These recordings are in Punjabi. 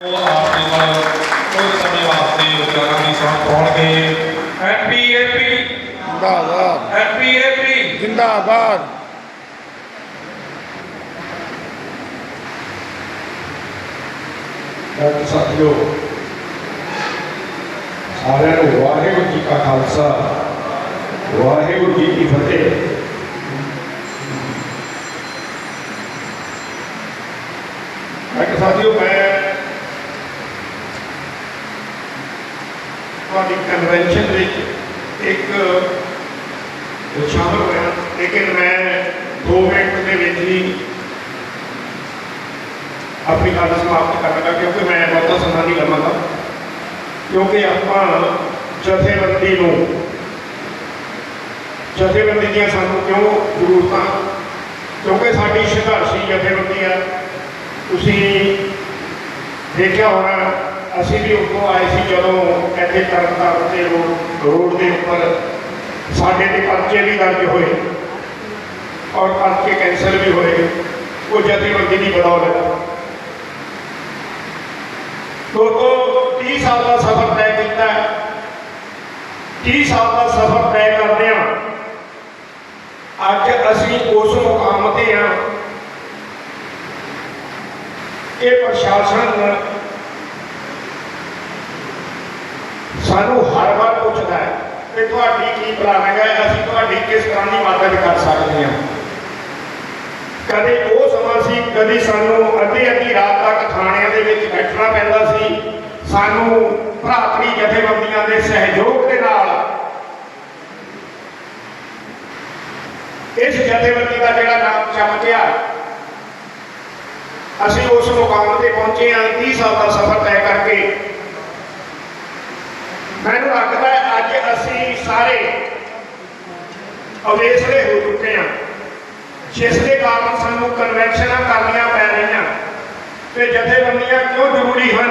ਉਹ ਆਪ ਦੇ ਨਾਲ ਕੋਈ ਸਮੇਂ ਵਾਸਤੇ ਉਚਾਰਾਂ ਦੀ ਸੌਂ ਪਾਉਣਗੇ ਐਪੀਏਪੀ ਜਿੰਦਾਬਾਦ ਐਪੀਏਪੀ ਜਿੰਦਾਬਾਦ ਡਾਕਟਰ ਸਾਥੀਓ ਸਾਰਿਆਂ ਨੂੰ ਵਾਹਿਗੁਰੂ ਜੀ ਕਾ ਖਾਲਸਾ ਵਾਹਿਗੁਰੂ ਜੀ ਕੀ ਫਤਿਹ ਡਾਕਟਰ ਸਾਥੀਓ ਮੈਂ ਤੁਹਾਡੀ ਕਨਵੈਨਸ਼ਨ ਵਿੱਚ ਇੱਕ ਸ਼ਾਮਲ ਹੋਇਆ ਲੇਕਿਨ ਮੈਂ 2 ਮਿੰਟ ਦੇ ਵਿੱਚ ਹੀ ਆਪਣੀ ਗੱਲ ਸਮਾਪਤ ਕਰਾਂਗਾ ਕਿਉਂਕਿ ਮੈਂ ਬਹੁਤਾ ਸਮਾਂ ਨਹੀਂ ਲਵਾਂਗਾ ਕਿਉਂਕਿ ਆਪਾਂ ਜਥੇਬੰਦੀ ਨੂੰ ਜਥੇਬੰਦੀ ਦੀਆਂ ਸਾਨੂੰ ਕਿਉਂ ਜ਼ਰੂਰਤਾਂ ਕਿਉਂਕਿ ਸਾਡੀ ਸੰਘਰਸ਼ੀ ਜਥੇਬੰਦੀ ਆ ਤੁਸੀਂ ਦੇਖਿਆ ਹੋਣਾ ਅਸੀਂ ਵੀ ਉੱਥੋਂ ਆਏ ਸੀ ਜਦੋਂ ਇੱਥੇ ਤਰਨਤਾਰਨ ਤੇ ਰੋਡ ਰੋਡ ਦੇ ਉੱਪਰ ਸਾਡੇ ਤੇ ਪਰਚੇ ਵੀ ਦਰਜ ਹੋਏ ਔਰ ਪਰਚੇ ਕੈਂਸਲ ਵੀ ਹੋਏ ਉਹ ਜਥੇਬੰਦੀ ਦੀ ਬਦੌਲਤ ਦੋਸਤੋ 30 ਸਾਲ ਦਾ ਸਫ਼ਰ ਤੈਅ ਕੀਤਾ ਹੈ। 30 ਸਾਲ ਦਾ ਸਫ਼ਰ ਤੈਅ ਕਰਦੇ ਹਾਂ ਅੱਜ ਅਸੀਂ ਉਸ ਮੁਕਾਮ ਤੇ ਹਾਂ ਇਹ ਪ੍ਰਸ਼ਾਸਨ ਸਾਨੂੰ ਹਰ ਵਾਰ ਪੁੱਛਦਾ ਹੈ ਕਿ ਤੁਹਾਡੀ ਕੀ ਪਲਾਨ ਹੈਗਾ, ਅਸੀਂ ਤੁਹਾਡੀ ਕਿਸ ਤਰ੍ਹਾਂ ਦੀ ਮਦਦ ਕਰ ਸਕਦੇ ਹਾਂ। ਕਦੇ ਉਹ ਸਮਾਂ ਸੀ, ਕਦੇ ਸਾਨੂੰ ਅੱਧੀ ਅੱਧੀ ਰਾਤ ਤੱਕ ਥਾਣਿਆਂ ਦੇ ਵਿੱਚ ਬੈਠਣਾ ਪੈਂਦਾ ਸੀ। ਸਾਨੂੰ ਭਰਾਤਰੀ ਜਥੇਬੰਦੀਆਂ ਦੇ ਸਹਿਯੋਗ ਦੇ ਨਾਲ ਇਸ ਜਥੇਬੰਦੀ ਦਾ ਜਿਹੜਾ ਨਾਮ ਚਮਕਿਆ ਅਸੀਂ ਉਸ ਮੁਕਾਮ ਤੇ ਪਹੁੰਚੇ ਹਾਂ। 30 ਸਾਲ ਦਾ ਸਫ਼ਰ ਤੈਅ ਕਰਕੇ ਮੈਨੂੰ ਲੱਗਦਾ ਅੱਜ ਅਸੀਂ ਸਾਰੇ ਅਵੇਸਲੇ ਹੋ ਚੁੱਕੇ ਹਾਂ, ਜਿਸ ਦੇ ਕਾਰਨ ਸਾਨੂੰ ਕਨਵੈਨਸ਼ਨਾਂ ਕਰਨੀਆਂ ਪੈ ਰਹੀਆਂ ਤੇ ਜਥੇਬੰਦੀਆਂ ਕਿਉਂ ਜ਼ਰੂਰੀ ਹਨ?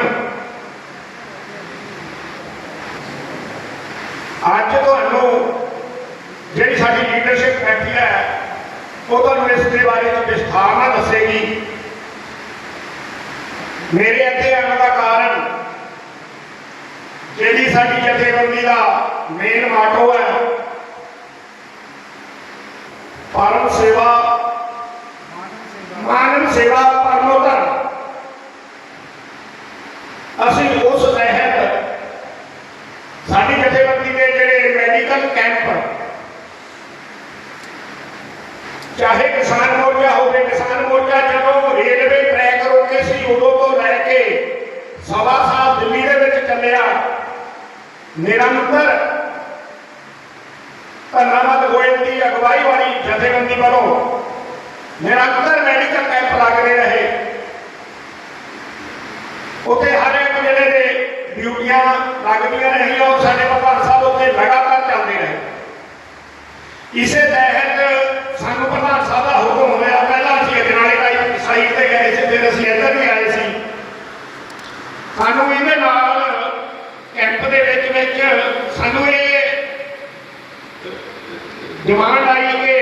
ਅੱਜ ਤੁਹਾਨੂੰ ਜਿਹੜੀ ਸਾਡੀ ਲੀਡਰਸ਼ਿਪ ਬੈਠੀ ਹੈ, ਉਹ ਤੁਹਾਨੂੰ ਇਸ ਦੇ ਬਾਰੇ ਚ ਵਿਸਥਾਰ ਨਾਲ ਦੱਸੇਗੀ। ਮੇਰੇ ਇੱਥੇ ਆਉਣ ਦਾ ਕਾਰਨ ਜਿਹੜੀ ਸਾਡੀ ਜਥੇਬੰਦੀ ਦਾ ਮੇਨ ਮਾਟੋ ਹੈ ਪਰਮ ਸੇਵਾ ਮਾਨਵ ਸੇਵਾ ਪਰਮੋ ਧਰਮ ਅਸੀਂ ਉਸ ਤਹਿਤ ਸਾਡੀ ਜਥੇਬੰਦੀ ਦੇ ਜਿਹੜੇ ਮੈਡੀਕਲ ਕੈਂਪ ਚਾਹੇ ਕਿਸਾਨ ਮੋਰਚਾ ਹੋਵੇ ਕਿਸਾਨ ਮੋਰਚਾ ਜਦੋਂ ਰੇਲਵੇ ਟਰੈਕ ਰੋਕੇ ਸੀ ਉਦੋਂ ਤੋਂ ਲੈ ਕੇ ਸਵਾ ਸਾਲ ਦਿੱਲੀ ਦੇ ਵਿੱਚ ਚੱਲਿਆ ਨਿਰੰਤਰ ਧੰਨਵਾਦ ਗੋਇਲ ਦੀ ਅਗਵਾਈ ਵਾਲੀ ਜਥੇਬੰਦੀ ਵੱਲੋਂ ਨਿਰੰਤਰ ਮੈਡੀਕਲ ਕੈਂਪ ਲੱਗਦੇ ਰਹੇ। ਉੱਥੇ ਹਰ ਇੱਕ ਜਿਹੜੇ ਦੇ ਡਿਊਟੀਆਂ ਲੱਗਦੀਆਂ ਰਹੀਆਂ ਉਹ ਸਾਡੇ ਪ੍ਰਧਾਨ ਸਾਹਿਬ ਉੱਥੇ ਲਗਾਤਾਰ ਚੱਲਦੇ ਰਹੇ। ਇਸੇ ਤਹਿਤ ਸਾਨੂੰ ਪ੍ਰਧਾਨ ਸਾਹਿਬ ਦਾ ਹੁਕਮ ਹੋਇਆ, ਪਹਿਲਾਂ ਅਸੀਂ ਅਜਨਾਲੇ ਦਾ ਸਾਈਡ ਤੇ ਗਏ ਸੀ, ਫਿਰ ਅਸੀਂ ਇੱਧਰ ਵੀ ਆਏ ਸੀ। ਸਾਨੂੰ ਇਹਦੇ ਨਾਲ ਕੈਂਪ ਦੇ ਵਿੱਚ ਵਿੱਚ ਸਾਨੂੰ ਇਹ ਡਿਮਾਂਡ ਆਈ ਕਿ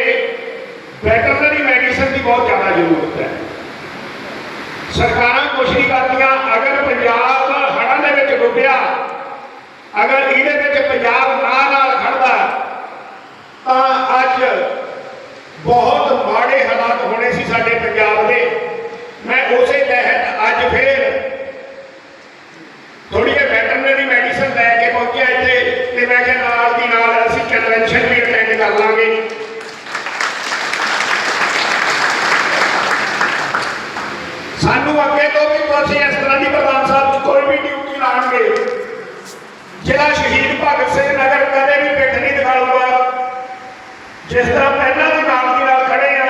ਵੈਟਰਨਰੀ ਮੈਡੀਸਨ ਦੀ ਬਹੁਤ ਜ਼ਿਆਦਾ ਜ਼ਰੂਰਤ ਹੈ ਸਰਕਾਰਾਂ ਕੋਸ਼ਿਸ਼ ਕਰਦੀਆਂ ਅਗਰ ਪੰਜਾਬ ਹੜ੍ਹਾਂ ਦੇ ਵਿੱਚ ਡੁੱਬਿਆ ਅਗਰ ਇਹਦੇ ਵਿੱਚ ਪੰਜਾਬ ਨਾ ਨਾਲ ਖੜਦਾ ਤਾਂ ਅੱਜ ਬਹੁਤ ਮਾੜੇ ਹਾਲਾਤ ਹੋਣੇ ਸੀ ਸਾਡੇ ਪੰਜਾਬ ਦੇ ਮੈਂ ਉਸੇ ਤਹਿਤ ਅੱਜ ਫੇਰ ਥੋੜੀ ਜਿਹੀ ਵੈਟਰਨਰੀ ਮੈਡੀਸਨ ਲੈ ਕੇ ਪਹੁੰਚਿਆ ਇੱਥੇ ਤੇ ਮੈਂ ਕਿਹਾ ਨਾਲ ਦੀ ਨਾਲ ਅਸੀਂ ਕਨਵੈਨਸ਼ਨ ਵੀ ਕਰ ਲਾਂਗੇ ਸਾਨੂੰ ਅੱਗੇ ਤੋਂ ਵੀ ਤੁਸੀਂ ਇਸ ਤਰ੍ਹਾਂ ਦੀ ਪ੍ਰਧਾਨ ਸਾਹਿਬ ਕੋਈ ਵੀ ਡਿਊਟੀ ਲਾਣਗੇ। ਜਿਹੜਾ ਸ਼ਹੀਦ ਭਗਤ ਸਿੰਘ ਨਗਰ ਕਦੇ ਵੀ ਪਿੱਠ ਨਹੀਂ ਦਿਖਾਊਗਾ। ਜਿਸ ਤਰ੍ਹਾਂ ਪਹਿਲਾਂ ਵੀ ਨਾਲ ਦੀ ਨਾਲ ਖੜੇ ਆ,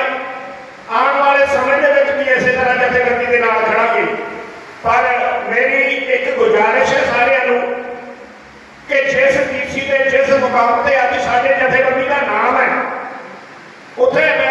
ਆਉਣ ਵਾਲੇ ਸਮੇਂ ਦੇ ਵਿੱਚ ਵੀ ਇਸੇ ਤਰ੍ਹਾਂ ਜਥੇਬੰਦੀ ਦੇ ਨਾਲ ਖੜਾਂਗੇ। ਪਰ ਮੇਰੀ ਇੱਕ ਗੁਜ਼ਾਰਿਸ਼ ਹੈ ਸਾਰਿਆਂ ਨੂੰ ਕਿ ਜਿਸ ਮੁਕਾਮ ਤੇ ਅੱਜ ਸਾਡੇ ਜਥੇਬੰਦੀ ਦਾ ਨਾਮ ਹੈ। ਉੱਥੇ